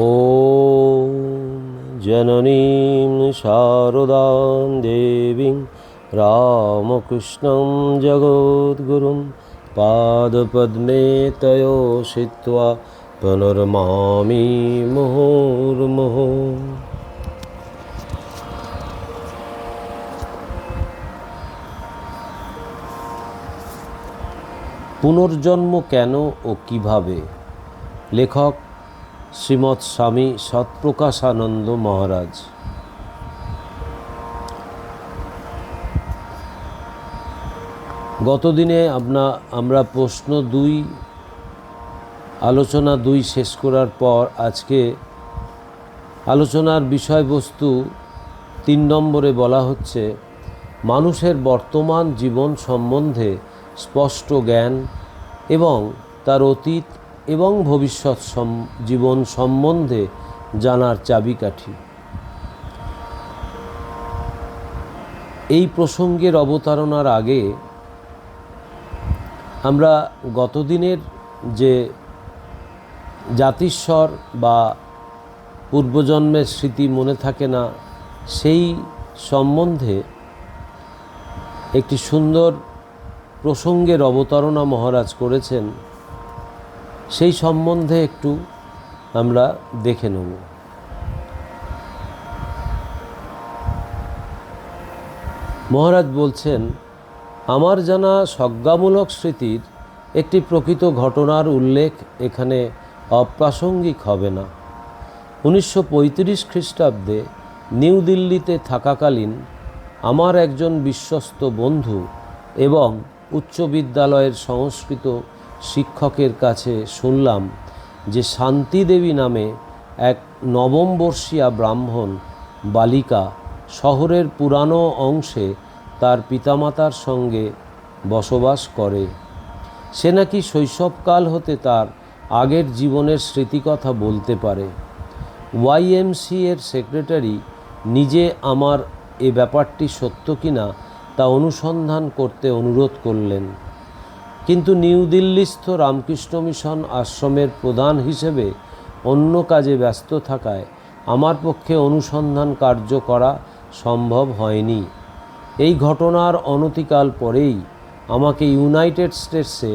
ॐ जननीं शारदां देवीं रामकृष्णं जगद्गुरुं पादपद्मे तयो शित्वा पुनर्मामि मुहुर्मुहुः পুনর্জন্ম কেন ও কিভাবে লেখক শ্রীমৎ স্বামী সৎপ্রকাশানন্দ মহারাজ। গতদিনে আপনা আমরা প্রশ্ন দুই, আলোচনা দুই শেষ করার পর আজকে আলোচনার বিষয়বস্তু তিন নম্বরে বলা হচ্ছে, মানুষের বর্তমান জীবন সম্বন্ধে স্পষ্ট জ্ঞান এবং তার অতীত এবং ভবিষ্যৎ জীবন সম্বন্ধে জানার চাবিকাঠি। এই প্রসঙ্গের অবতারণার আগে আমরা গতদিনের যে জাতিস্বর বা পূর্বজন্মের স্মৃতি মনে থাকে না, সেই সম্বন্ধে একটি সুন্দর প্রসঙ্গের অবতারণা মহারাজ করেছেন সেই সম্বন্ধে একটু আমরা দেখে নেব। মহারাজ বলছেন, আমার জানা সজ্ঞামূলক স্মৃতির একটি প্রকৃত ঘটনার উল্লেখ এখানে অপ্রাসঙ্গিক হবে না। উনিশশো পঁয়ত্রিশ খ্রিস্টাব্দে নিউ দিল্লিতে থাকাকালীন আমার একজন বিশ্বস্ত বন্ধু এবং উচ্চ বিদ্যালয়ের সংস্কৃত শিক্ষকের কাছে শুনলাম যে শান্তি দেবী নামে এক নবমবর্ষীয়া ব্রাহ্মণ বালিকা শহরের পুরানো অংশে তার পিতামাতার সঙ্গে বসবাস করে। সে নাকি শৈশবকাল হতে তার আগের জীবনের স্মৃতিকথা বলতে পারে। ওয়াইএমসি এর সেক্রেটারি নিজে আমার এ ব্যাপারটি সত্য কিনা তা অনুসন্ধান করতে অনুরোধ করলেন। কিন্তু নিউ দিল্লিস্থ রামকৃষ্ণ মিশন আশ্রমের প্রধান হিসেবে অন্য কাজে ব্যস্ত থাকায় আমার পক্ষে অনুসন্ধান কার্য করা সম্ভব হয়নি। এই ঘটনার অনতিকাল পরেই আমাকে ইউনাইটেড স্টেটসে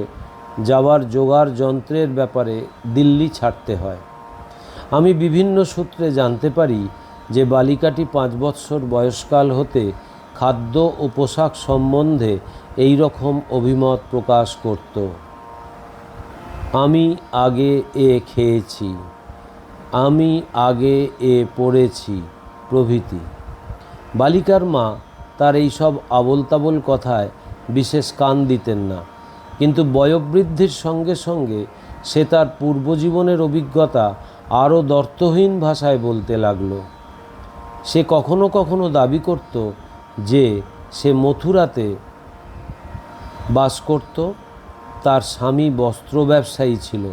যাওয়ার জোগাড় যন্ত্রের ব্যাপারে দিল্লি ছাড়তে হয়। আমি বিভিন্ন সূত্রে জানতে পারি যে বালিকাটি পাঁচ বৎসর বয়সকাল হতে খাদ্য ও পোশাক সম্বন্ধে এই রকম অভিমত প্রকাশ করত। আমি আগে এ খেয়েছি। আমি আগে এ পড়েছি প্রভৃতি। বালিকার মা তার এই সব আবল কথায় বিশেষ কান দিতেন না। কিন্তু বয়োবৃদ্ধির সঙ্গে সঙ্গে সে তার পূর্বজীবনের অভিজ্ঞতা আরও দর্থহীন ভাষায় বলতে লাগল। সে কখনো কখনো দাবি করত যে সে মথুরাতে বাস করত, তার স্বামী বস্ত্র ব্যবসায়ী ছিল।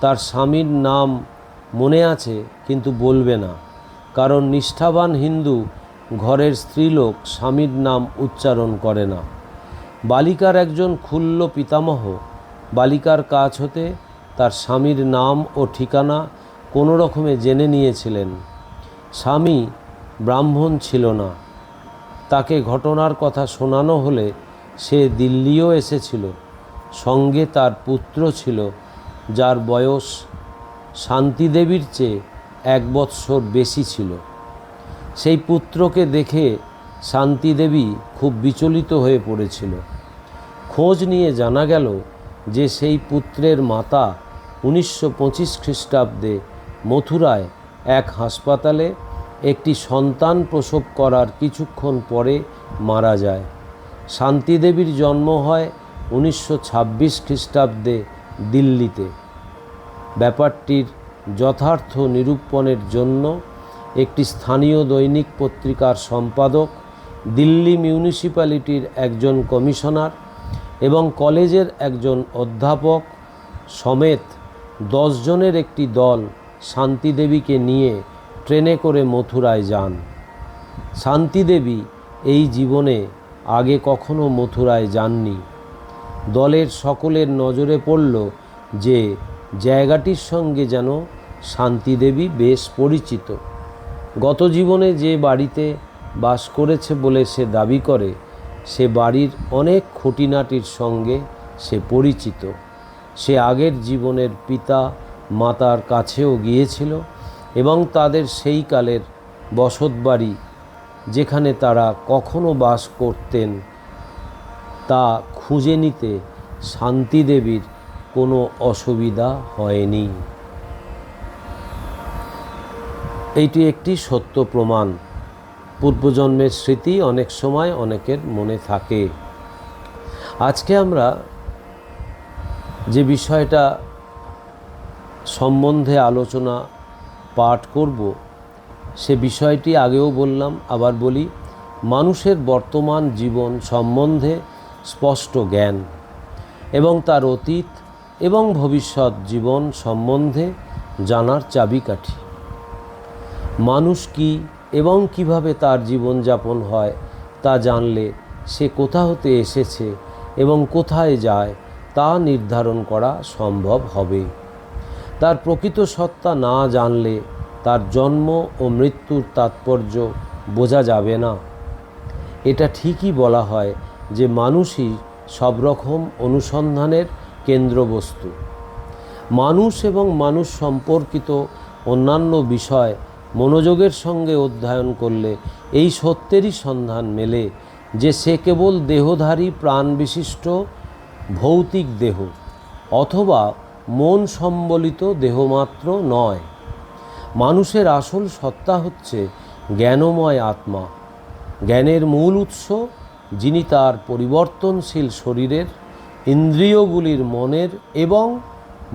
তার স্বামীর নাম মনে আছে, কিন্তু বলবে না। কারণ নিষ্ঠাবান হিন্দু ঘরের স্ত্রীলোক স্বামীর নাম উচ্চারণ করে না। বালিকার একজন ক্ষুল্ল পিতামহ, বালিকার কাজ হতে তার স্বামীর নাম ও ঠিকানা কোনো রকমে জেনে নিয়েছিলেন। স্বামী ব্রাহ্মণ ছিল না। তাকে ঘটনার কথা শোনানো হলে সে দিল্লিও এসেছিল। সঙ্গে তার পুত্র ছিল, যার বয়স শান্তিদেবীর চেয়ে এক বৎসর বেশি ছিল। সেই পুত্রকে দেখে শান্তিদেবী খুব বিচলিত হয়ে পড়েছিল। খোঁজ নিয়ে জানা গেল যে সেই পুত্রের মাতা উনিশশো পঁচিশ খ্রিস্টাব্দে মথুরায় এক হাসপাতালে একটি সন্তান প্রসব করার কিছুক্ষণ পরে মারা যায়। শান্তিদেবীর জন্ম হয় উনিশশো ছাব্বিশ খ্রিস্টাব্দে দিল্লিতে। ব্যাপারটির যথার্থ নিরূপণের জন্য একটি স্থানীয় দৈনিক পত্রিকার সম্পাদক, দিল্লি মিউনিসিপ্যালিটির একজন কমিশনার এবং কলেজের একজন অধ্যাপক সমেত দশজনের একটি দল শান্তিদেবীকে নিয়ে ট্রেনে করে মথুরায় যান। শান্তিদেবী এই জীবনে আগে কখনো মথুরায় যাননি। দলের সকলের নজরে পড়ল যে জায়গাটির সঙ্গে যেন শান্তিদেবী বেশ পরিচিত। গত জীবনে যে বাড়িতে বাস করেছে বলে সে দাবি করে, সে বাড়ির অনেক খুঁটিনাটির সঙ্গে সে পরিচিত। সে আগের জীবনের পিতা মাতার কাছেও গিয়েছিল। এবং তাদের সেই কালের বসতবাড়ি যেখানে তারা কখনো বাস করতেন, তা খুঁজে নিতে শান্তিদেবীর কোনো অসুবিধা হয়নি। এইটি একটি সত্য প্রমাণ। পূর্বজন্মের স্মৃতি অনেক সময় অনেকের মনে থাকে। আজকে আমরা যে বিষয়টা সম্বন্ধে আলোচনা পাঠ করব, সে বিষয়টি আগেও বললাম, আবার বলি, মানুষের বর্তমান জীবন সম্বন্ধে স্পষ্ট জ্ঞান এবং তার অতীত এবং ভবিষ্যৎ জীবন সম্বন্ধে জানার চাবিকাঠি। মানুষ কি এবং কীভাবে তার জীবনযাপন হয় তা জানলে সে কোথা হতে এসেছে এবং কোথায় যায় তা নির্ধারণ করা সম্ভব হবে। তার প্রকৃত সত্তা না জানলে তার জন্ম ও মৃত্যুর তাৎপর্য বোঝা যাবে না। এটা ঠিকই বলা হয় যে মানুষই সব রকম অনুসন্ধানের কেন্দ্রবস্তু। মানুষ এবং মানুষ সম্পর্কিত অন্যান্য বিষয় মনোযোগের সঙ্গে অধ্যয়ন করলে এই সত্যেরই সন্ধান মেলে যে সে কেবল দেহধারী প্রাণ বিশিষ্ট ভৌতিক দেহ অথবা মন সম্বলিত দেহমাত্র নয়। মানুষের আসল সত্তা হচ্ছে জ্ঞানময় আত্মা। জ্ঞানের মূল উৎস, যিনি তার পরিবর্তনশীল শরীরের, ইন্দ্রিয়গুলির মনের এবং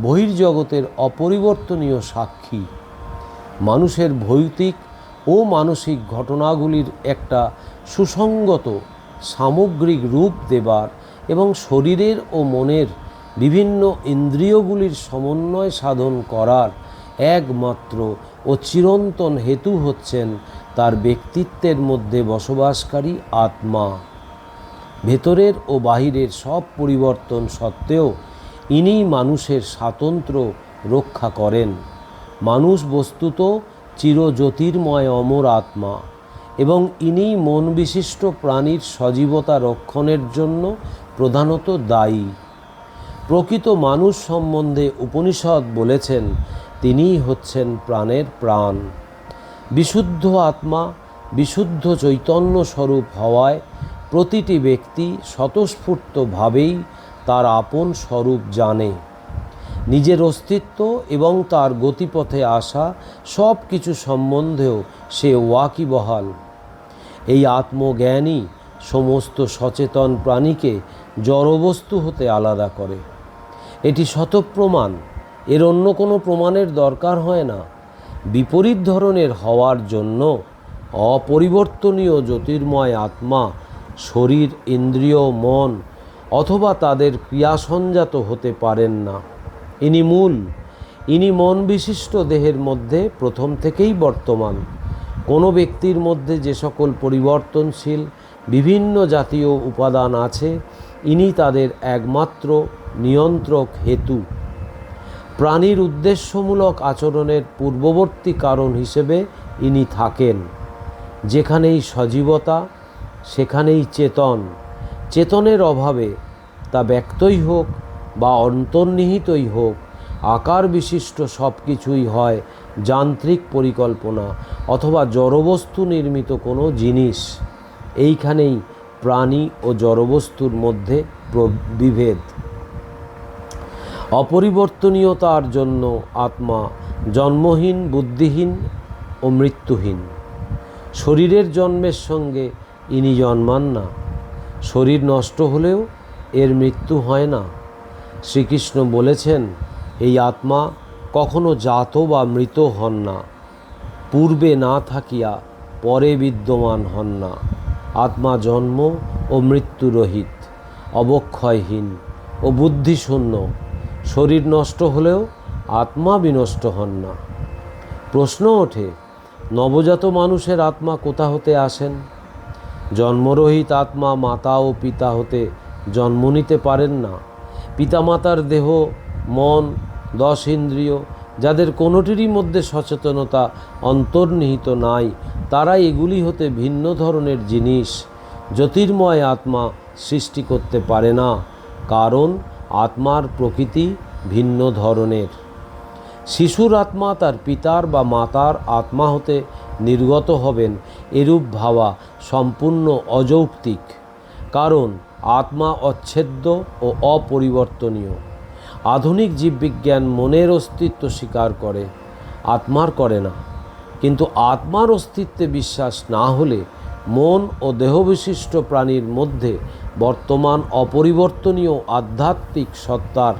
বহির্জগতের অপরিবর্তনীয় সাক্ষী। মানুষের ভৌতিক ও মানসিক ঘটনাগুলির একটা সুসংগত সামগ্রিক রূপ দেবার এবং শরীরের ও মনের বিভিন্ন ইন্দ্রিয়গুলির সমন্বয় সাধন করার একমাত্র ও চিরন্তন হেতু হচ্ছেন তার ব্যক্তিত্বের মধ্যে বসবাসকারী আত্মা। ভেতরের ও বাহিরের সব পরিবর্তন সত্ত্বেও ইনি মানুষের স্বাতন্ত্র্য রক্ষা করেন। মানুষ বস্তুত চিরজ্যোতির্ময় অমর আত্মা এবং ইনি মন বিশিষ্ট প্রাণীর সজীবতা রক্ষণের জন্য প্রধানত দায়ী। প্রকৃত মানুষ সম্বন্ধে উপনিষদ বলেছেন, তিনিই হচ্ছেন প্রাণের প্রাণ। বিশুদ্ধ আত্মা, বিশুদ্ধ চৈতন্য স্বরূপ হওয়ায় প্রতিটি ব্যক্তি স্বতঃস্ফূর্তভাবেই তার আপন স্বরূপ জানে। নিজের অস্তিত্ব এবং তার গতিপথে আসা সব কিছু সম্বন্ধেও সে ওয়াকিবহাল। এই আত্মজ্ঞানই সমস্ত সচেতন প্রাণীকে জড়বস্তু হতে আলাদা করে। এটি শতপ্রমাণ। এর অন্য কোনো প্রমাণের দরকার হয় না। বিপরীত ধরনের হওয়ার জন্য অপরিবর্তনীয় জ্যোতির্ময় আত্মা, শরীর, ইন্দ্রিয়, মন অথবা তাদের ক্রিয়া ক্রিয়াসঞ্জাত হতে পারেন না। ইনি মূল। ইনি মন বিশিষ্ট দেহের মধ্যে প্রথম থেকেই বর্তমান। কোনো ব্যক্তির মধ্যে যে সকল পরিবর্তনশীল বিভিন্ন জাতীয় উপাদান আছে ইনি তাদের একমাত্র নিয়ন্ত্রক হেতু। প্রাণীর উদ্দেশ্যমূলক আচরণের পূর্ববর্তী কারণ হিসেবে ইনি থাকেন। যেখানেই সজীবতা, সেখানেই চেতন। চেতনের অভাবে তা ব্যক্তই হোক বা অন্তর্নিহিতই হোক আকার বিশিষ্ট সব কিছুই হয় যান্ত্রিক পরিকল্পনা অথবা জড়বস্তু নির্মিত কোনো জিনিস। এইখানেই প্রাণী ও জড়বস্তুর মধ্যে বিভেদ। অপরিবর্তনীয়তার জন্য আত্মা জন্মহীন, বুদ্ধিহীন ও মৃত্যুহীন। শরীরের জন্মের সঙ্গে ইনি জন্মান না। শরীর নষ্ট হলেও এর মৃত্যু হয় না। শ্রীকৃষ্ণ বলেছেন, এই আত্মা কখনো জাত বা মৃত হন না। পূর্বে না থাকিয়া পরে বিদ্যমান হন না। আত্মা জন্ম ও মৃত্যুরহিত অবক্ষয়হীন ও বুদ্ধিশূন্য। শরীর নষ্ট হলেও আত্মা বিনষ্ট হন না। প্রশ্ন ওঠে, নবজাত মানুষের আত্মা কোথা হতে আসেন? জন্মরহিত আত্মা মাতা ও পিতা হতে জন্ম নিতে পারেন না। পিতামাতার দেহ, মন, দশ ইন্দ্রিয় যাদের কোনোটিরই মধ্যে সচেতনতা অন্তর্নিহিত নাই তারা এগুলি হতে ভিন্ন ধরনের জিনিস। জ্যোতির্ময় আত্মা সৃষ্টি করতে পারে না, কারণ আত্মার প্রকৃতি ভিন্ন ধরনের। শিশুর আত্মা তার পিতার বা মাতার আত্মা হতে নির্গত হবেন, এরূপ ভাবা সম্পূর্ণ অযৌক্তিক, কারণ আত্মা অচ্ছেদ্য ও অপরিবর্তনীয়। আধুনিক জীববিজ্ঞান মনের অস্তিত্ব স্বীকার করে, আত্মার করে না। কিন্তু আত্মার অস্তিত্বে বিশ্বাস না হলে মন ও দেহবিশিষ্ট প্রাণীর মধ্যে বর্তমান অপরিবর্তনীয় আধ্যাত্মিক সত্তার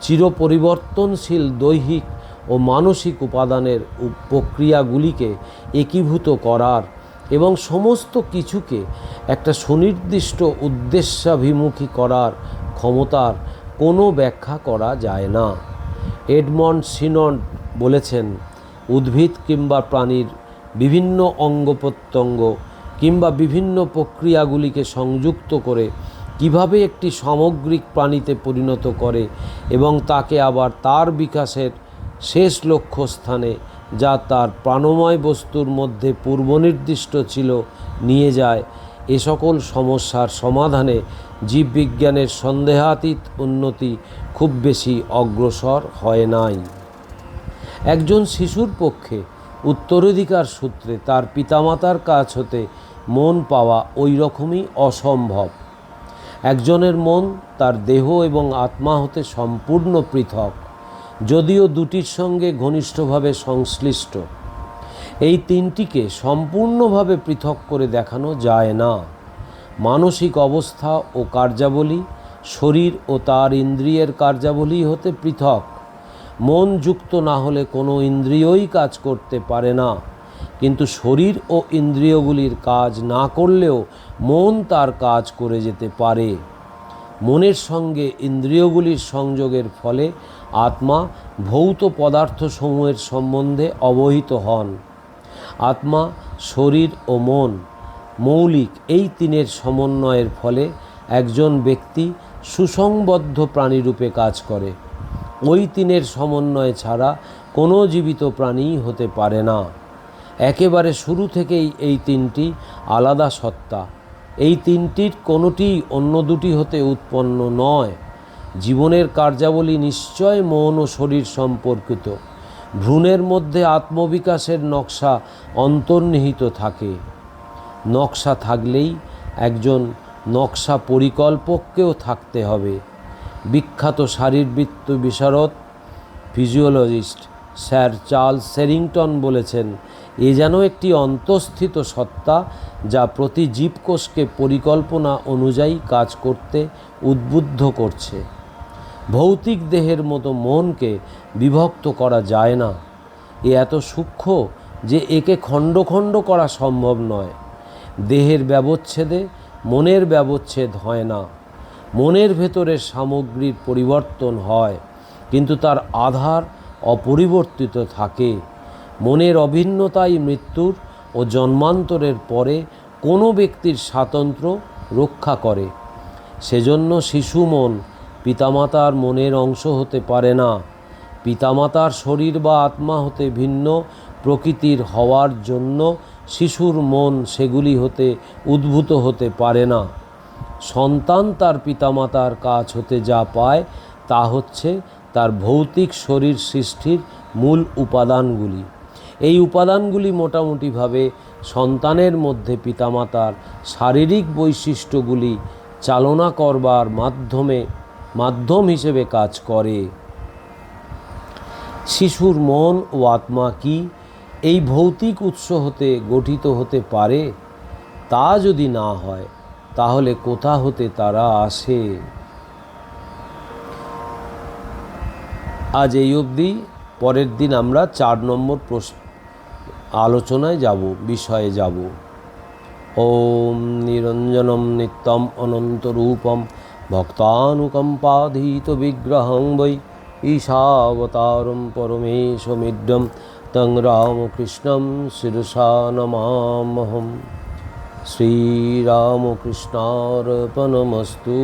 চিরপরিবর্তনশীল দৈহিক ও মানসিক উপাদানের প্রক্রিয়াগুলিকে একীভূত করার এবং সমস্ত কিছুকে একটা সুনির্দিষ্ট উদ্দেশ্যাভিমুখী করার ক্ষমতার কোনো ব্যাখ্যা করা যায় না। এডমন্ড সিনন বলেছেন, উদ্ভিদ কিংবা প্রাণীর বিভিন্ন অঙ্গ প্রত্যঙ্গ কিংবা বিভিন্ন প্রক্রিয়াগুলিকে সংযুক্ত করে কীভাবে একটি সামগ্রিক প্রাণীতে পরিণত করে এবং তাকে আবার তার বিকাশের শেষ লক্ষ্যস্থানে যা তার প্রাণময় বস্তুর মধ্যে পূর্বনির্দিষ্ট ছিল নিয়ে যায় এ সকল সমস্যার সমাধানে জীববিজ্ঞানের সন্দেহাতীত উন্নতি খুব বেশি অগ্রসর হয় নাই। একজন শিশুর পক্ষে উত্তরাধিকার সূত্রে তার পিতামাতার কাছ হতে মন পাওয়া ওই রকমই অসম্ভব। একজনের মন তার দেহ এবং আত্মা হতে সম্পূর্ণ পৃথক, যদিও দুটির সঙ্গে ঘনিষ্ঠভাবে সংশ্লিষ্ট। এই তিনটিকে সম্পূর্ণভাবে পৃথক করে দেখানো যায় না। মানসিক অবস্থা ও কার্যাবলী, শরীর ও তার ইন্দ্রিয়ের কার্যাবলী হতে পৃথক। মন যুক্ত না হলে কোনো ইন্দ্রিয়ই কাজ করতে পারে না। কিন্তু শরীর ও ইন্দ্রিয়গুলির কাজ না করলেও মন তার কাজ করে যেতে পারে। মনের সঙ্গে ইন্দ্রিয়গুলির সংযোগের ফলে আত্মা ভৌত পদার্থসমূহের সম্বন্ধে অবহিত হন। আত্মা, শরীর ও মন, মৌলিক এই তিনের সমন্বয়ের ফলে একজন ব্যক্তি সুসংবদ্ধ প্রাণীরূপে কাজ করে। ওই তিনের সমন্বয় ছাড়া কোনো জীবিত প্রাণীই হতে পারে না। একেবারে শুরু থেকেই এই তিনটি আলাদা সত্তা। এই তিনটির কোনোটিই অন্য দুটি হতে উৎপন্ন নয়। জীবনের কার্যাবলী নিশ্চয় মন ও শরীর সম্পর্কিত। ভ্রূণের মধ্যে আত্মবিকাশের নকশা অন্তর্নিহিত থাকে। নকশা থাকলেই একজন নকশা পরিকল্পককেও থাকতে হবে। বিখ্যাত শারীরবৃত্ত বিশারদ, ফিজিওলজিস্ট স্যার চার্লস সেরিংটন বলেছেন, এ যেন একটি অন্তঃস্থিত সত্তা যা প্রতি জীবকোষকে পরিকল্পনা অনুযায়ী কাজ করতে উদ্বুদ্ধ করছে। ভৌতিক দেহের মতো মনকে বিভক্ত করা যায় না। এ এত সূক্ষ্ম যে একে খণ্ড খণ্ড করা সম্ভব নয়। দেহের ব্যবচ্ছেদে মনের ব্যবচ্ছেদ হয় না। মনের ভেতরের সামগ্রীর পরিবর্তন হয়, কিন্তু তার আধার অপরিবর্তিত থাকে। মনের অভিন্নতাই মৃত্যুর ও জন্মান্তরের পরে কোনো ব্যক্তির স্বাতন্ত্র্য রক্ষা করে। সেজন্য শিশু মন পিতামাতার মনের অংশ হতে পারে না। পিতামাতার শরীর বা আত্মা হতে ভিন্ন, প্রকৃতির হওয়ার জন্য শিশুর মন সেগুলি হতে উদ্ভূত হতে পারে না। সন্তান তার পিতামাতার কাছ হতে যা পায়, তা হচ্ছে তার ভৌতিক শরীর সৃষ্টির মূল উপাদানগুলি। এই উপাদানগুলি মোটামুটিভাবে সন্তানের মধ্যে পিতামাতার শারীরিক বৈশিষ্ট্যগুলি চালনা করবার মাধ্যমে মাধ্যম হিসেবে কাজ করে। শিশুর মন ও আত্মা কি এই ভৌতিক উৎস হতে গঠিত হতে পারে? তা যদি না হয়, তাহলে কোথা হতে তারা আসে? আজ এই অবধি। পরের দিন আমরা চার নম্বর প্রশ্ন আলোচনায় যাব, বিষয়ে যাব। ওম নিরঞ্জনম নিত্যম অনন্তরূপম ভক্তানুকম্পাধীত বিগ্রহং বৈ ঈশাবতারম পরমেশমিড্যম তং রামকৃষ্ণম শিরসা নমামহম শ্রীরামকৃষ্ণার্পণমস্তু